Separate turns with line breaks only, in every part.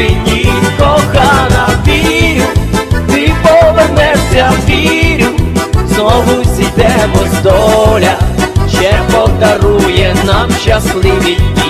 чужині, кохана, вірю, ти повернешся, вірю, знову зійдемось доля, ще подарує нам щасливі дні.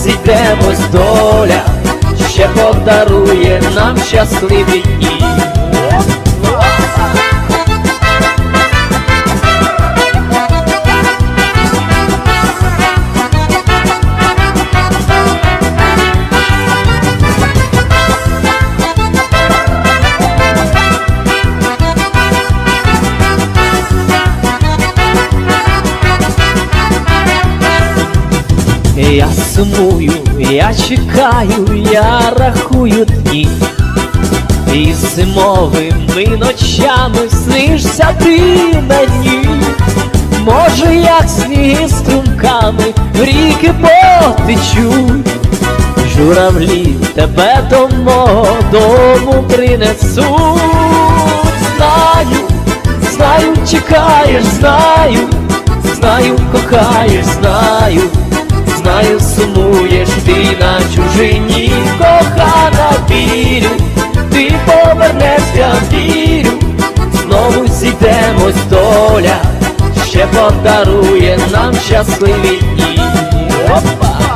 зійдемось доля, ще подарує нам щасливі Я сумую, я чекаю, я рахую дні. І зимовими ночами снишся ти мені, може, як сніги струмками в ріки потечуть, журавлі тебе до мого дому принесуть. Чужині, кохана, вірю, ти повернешся, вірю, знову зійдемось доля, ще подарує нам щасливі дні. Опа!